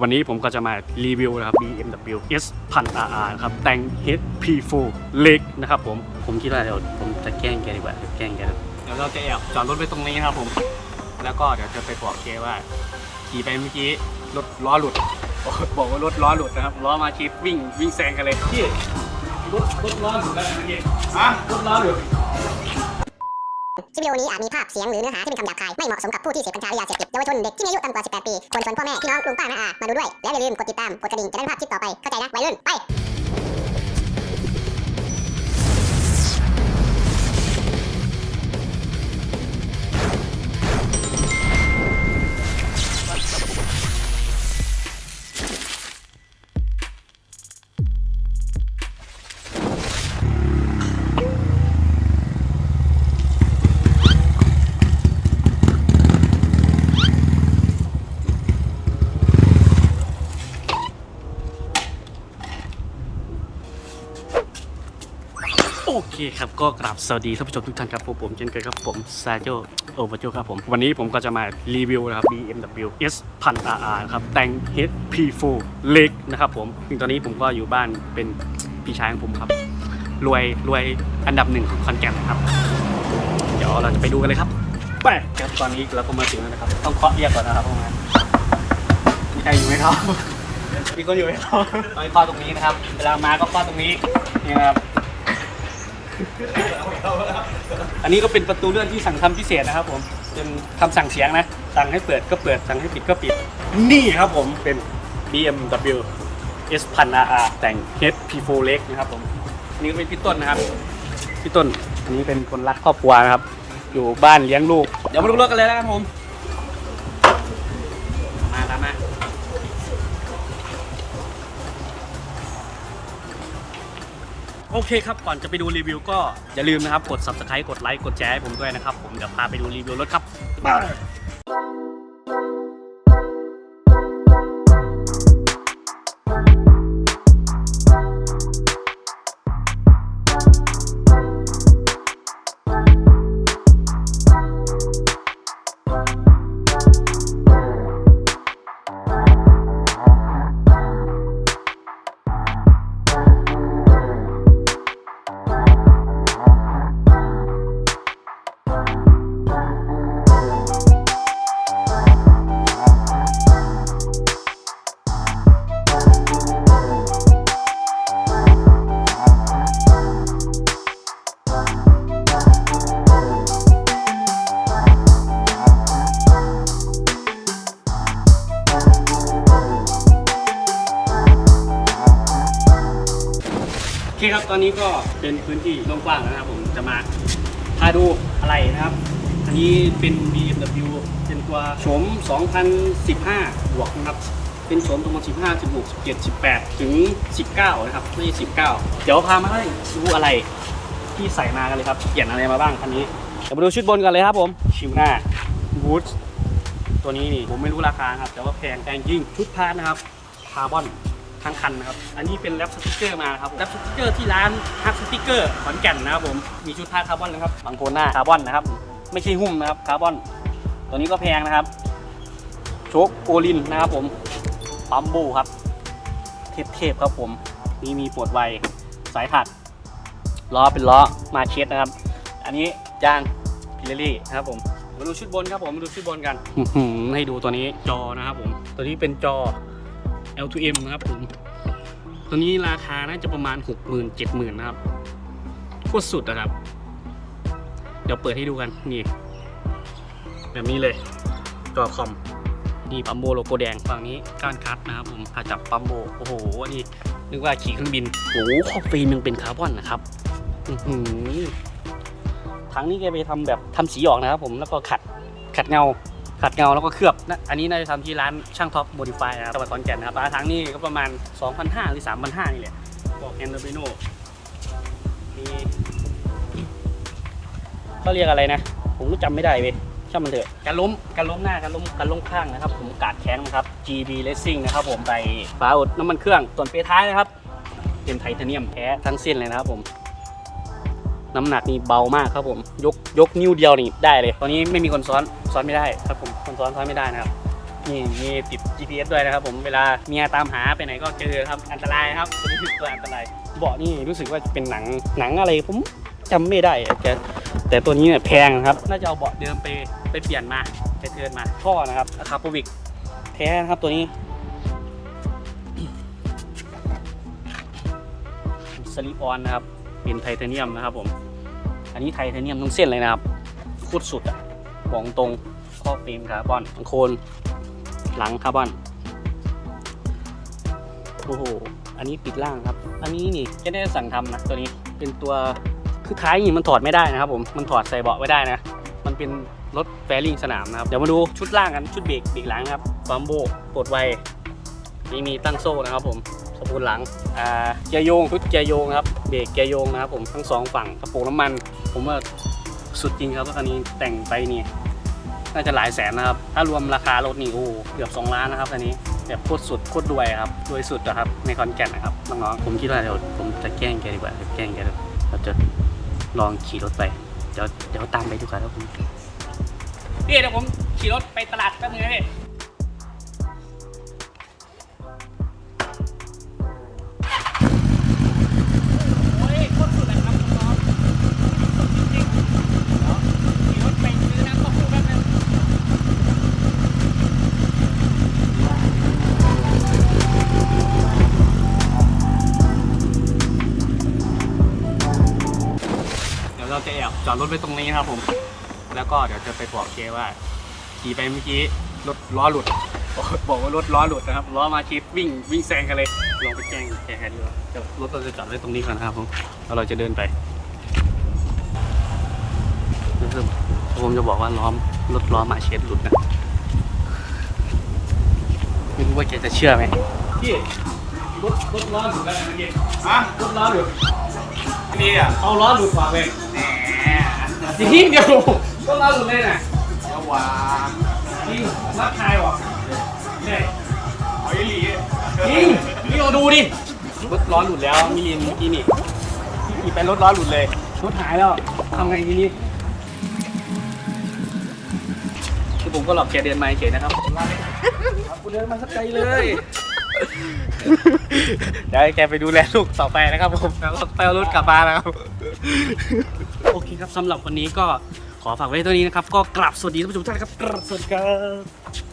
วันนี้ผมก็จะมารีวิวนะครับ BMW S 1000 RR นะครับ แต่ง HP4 เล็กนะครับผม ผมคิดว่าเดี๋ยวผมจะแกล้งแกดีกว่าเดี๋ยวแกล้งแกเดี๋ยวเราจะแอบจอดรถไว้ตรงนี้นะครับผม แล้วก็เดี๋ยวจะไปบอกเคว่า ขี่ไปเมื่อกี้รถล้อหลุด บอกว่ารถล้อหลุดนะครับ ล้อมาชิปวิ่งวิ่งแซงกันเลยพี่รถรถล้อหลุดแล้วเมื่อกี้อะรถล้อหลุดค ลิปวิดีโอนี้อาจมีภาพเสียงหรือเนื้อหาที่เป็นคำหยาบคาย ไม่เหมาะสมกับผู้ที่เสพกัญชาหรือยาเสพติดเยาวชนเด็กที่มีอายุต่ำกว่า 18 ปีควรชวนพ่อแม่พี่น้องลุงป้าน้าอามาดูด้วย และอย่าลืมกดติดตามกดกระดิ่งจะได้ไม่พลาดคลิปต่อไปเข้าใจนะวัยรุ่นไป เคครับก็กราบสวัสดีท่านผู้ชมทุกท่านครับผมผมเช่นเคยครับผมซาโจโอวาโจครับผม วันนี้ผมก็จะมารีวิวนะครับ BMW S 1000 RR นะครับแต่ง HP4 เล็กนะครับผมซึ่งตอนนี้ผมก็อยู่บ้านเป็นพี่ชายของผมครับ รวยรวยอันดับหนึ่งของคอนแกนนะครับ เดี๋ยวเราจะไปดูกันเลยครับไปครับตอนนี้เราก็มาถึงแล้วนะครับ ต้องเคาะเรียกก่อนนะครับเพราะงั้นมีใครอยู่ไหมครับมีคนอยู่ไหมครับต้องเคาะตรงนี้นะครับเวลามาก็เคาะตรงนี้นี่นะครับ อันนี้ก็เป็นประตูเลื่อนที่สั่งทำพิเศษนะครับ ผมเป็นคำสั่งเสียงนะ สั่งให้เปิดก็เปิด สั่งให้ปิดก็ปิด นี่ครับผมเป็น BMW S 1000 RR แต่ง HP4 เล็กนะครับ ผมนนี้ก็เป็นพี่ต้นนะครับพี่ต้นอันนี้เป็นคนรักครอบครัวนะครับ อยู่บ้านเลี้ยงลูก เดี๋ยวมาดูรถกันเลยนะครับผม โอเคครับ ก่อนจะไปดูรีวิวก็อย่าลืมนะครับ กด subscribe กดไลค์กดแชร์ให้ผมด้วยนะครับ ผมเดี๋ยวพาไปดูรีวิวรถครับ อเคครับตอนนี้ก็เป็นพื้นที่กว้างๆแล้วนะครับผมจะมาพาดูอะไรนะครับ อันนี้เป็น BMW เป็นตัวโฉม 2015 บวกนะครับ เป็นโฉม2015 16 17 18 ถึง 19 นะครับไม่ใช่19 เดี๋ยวพามาให้ดูอะไรที่ใส่มากันเลยครับ เปลี่ยนอะไรมาบ้างคันนี้ เดี๋ยวมาดูชุดบนกันเลยครับผมชิวหน้าบูทตัวนี้นี่ผมไม่รู้ราคาครับ แต่ว่าแพงแพงจริงชุดพาร์ทนะครับคาร์บอน ทั้งคันนะครับ อันนี้เป็นแรปสติกเกอร์มาครับแรปสติกเกอร์ที่ร้านฮักสติกเกอร์ขอนแก่นนะครับผม มีชุดพาคาร์บอนนะครับบางโคนหน้าคาร์บอนนะครับ ไม่ใช่หุ้มนะครับคาร์บอน ตัวนี้ก็แพงนะครับ โชคโอลินนะครับผม ปั๊มโบครับ เทพๆครับผม นี่มีปวดไว สายถักล้อเป็นล้อมาเช็ดนะครับ อันนี้ยางพิเลลี่นะครับผม มาดูชุดบนครับผม มาดูชุดบนกัน ให้ดูตัวนี้จอนะครับผม ตัวนี้เป็นจอ L2M นะครับผม ตัวนี้ราคาน่าจะประมาณ 60,000 70,000 นะครับโคตรสุดนะครับ เดี๋ยวเปิดให้ดูกันนี่ แบบนี้เลยจอคอมนี่ปั๊มโบโลโก้แดงฝั่งนี้ก้านคัดนะครับผมขาจับปั๊มโบโอ้โหอันนี้นึกว่าขี่เครื่องบินโอ้โหขอบฟิล์มยังเป็นคาร์บอนนะครับทั้งนี้แกไปทำแบบทำสีออกนะครับผมแล้วก็ขัดขัดเงา ขัดเงาแล้วก็เคลือบนะอันนี้น่าจะทำที่ร้านช่างท็อปโมดิฟายนะครับจังหวัดขอนแก่นนะครับราคาทั้งนี้ก็ประมาณ 2,500หรือ 3,500 นี่แหละบอกแอนโดเบโนมีเขาเรียกอะไรนะ ผมก็จำไม่ได้เว้ยช่างมันเถอะการล้มการล้มหน้าการล้มการล้มข้างนะครับ ผมกาดแข้งนะครับ GB Racing นะครับผมใส่ฝาอุดน้ำมันเครื่องส่วนเปรท้ายนะครับเป็นไทเทเนียมแท้ทั้งเส้นเลยนะครับผมน้ำหนักนี่เบามากครับผมยกยกนิ้วเดียวนี่ได้เลย ตอนนี้ไม่มีคนซ้อนซ้อนไม่ได้ครับผมคนซ้อนซ้อนไม่ได้นะครับนี่มีติด GPS ด้วยนะครับ ผมเวลาเมียตามหาไปไหนก็เจอครับอันตรายครับตัวนี้คือตัวอันตรายเบาะนี่รู้สึกว่าจะเป็นหนังหนังอะไรผมจำไม่ได้แต่แต่ตัวนี้เนี่ยแพงนะครับน่าจะเอาเบาะเดิมไปไปเปลี่ยนมาไปเทิร์นมาท่อนะครับอะคาโปวิกแท้นะครับตัวนี้สลิปออนนะครับเป็นไทเทเนียมนะครับผม อันนี้ไทเทเนียมทั้งเส้นเลยนะครับโคตรสุดอะ บอกตรงข้อฟิล์มคาร์บอนโคนหลังคาร์บอนโอ้โหอันนี้ปิดล่างครับ อันนี้นี่แค่ได้สั่งทำนะตัวนี้เป็นตัวคือท้ายนี่มันถอดไม่ได้นะครับผมมันถอดใส่เบาะไม่ได้นะ มันเป็นรถแฟริ่งสนามนะครับ เดี๋ยวมาดูชุดล่างกันชุดเบรกเบรกหลังครับบัมโบปลดไวนี่มีตั้งโซ่นะครับผมสปูนหลังอ่าเกียร์โยงชุดเกียร์โยงครับเบรกเกียร์โยงนะครับผมทั้งสองฝั่งกระปุกน้ำมัน ผมว่า สุดจริงครับรถคันนี้แต่งไปนี่น่าจะหลายแสนนะครับ ถ้ารวมราคารถนี่โอ้เกือบ 2 ล้านนะครับอันนี้แบบโคตรสุดโคตรรวยครับรวยสุดนะครับในคอนแก่นนะครับน้องๆผมคิดว่าเดี๋ยวผมจะแกล้งแกดีกว่าจะแกล้งแกเราจะลองขี่รถไปเดี๋ยวเดี๋ยวตามไปดูกันครับผมพี่เดี๋ยวผมขี่รถไปตลาดแป๊บนึงนะพี่ จะแอบจอดรถไว้ตรงนี้นะครับผม แล้วก็เดี๋ยวจะไปบอกเคว่า ขี่ไปเมื่อกี้รถล้อหลุด บอกบอกว่ารถล้อหลุดนะครับล้อมาชิดวิ่งวิ่งแซงกันเลยลองไปแกล้งแกดีกว่าเดี๋ยวรถเราจะจอดไว้ตรงนี้ก่อนนะครับผมแล้วเราจะเดินไปนะครับผมจะบอกว่าล้อมรถล้อมาเช็ดหลุดนะไม่รู้ว่าแกจะเชื่อไหมพี่รถรถล้อหลุดแล้วเมื่อกี้ฮะรถล้อหลุดนี่อะเอาล้อหลุดขวาไป จริงเดียวก็ล้อหลุดเลยนะเจ้าว่าจริงรักทายหรอเนี่ยเอาอีหลีจริงนี่เราดูดิรถล้อหลุดแล้วมีลินเมื่อกี้นี่ขี่ไปรถล้อหลุดเลยรถหายแล้วทำไงทีนี้คือผมก็หลอกแกเดินมาเฉยนะครับกูเดินมาสักไกลเลยเดี๋ยวให้แกไปดูแลลูกต่อไปนะครับผมแล้วก็ไปเอารถกลับมานะครับโอเคครับสำหรับวันนี้ก็ขอฝากไว้เท่านี้นะครับ ก็กลับสวัสดีท่านผู้ชมทุกท่านครับกลับสวัสดีครับ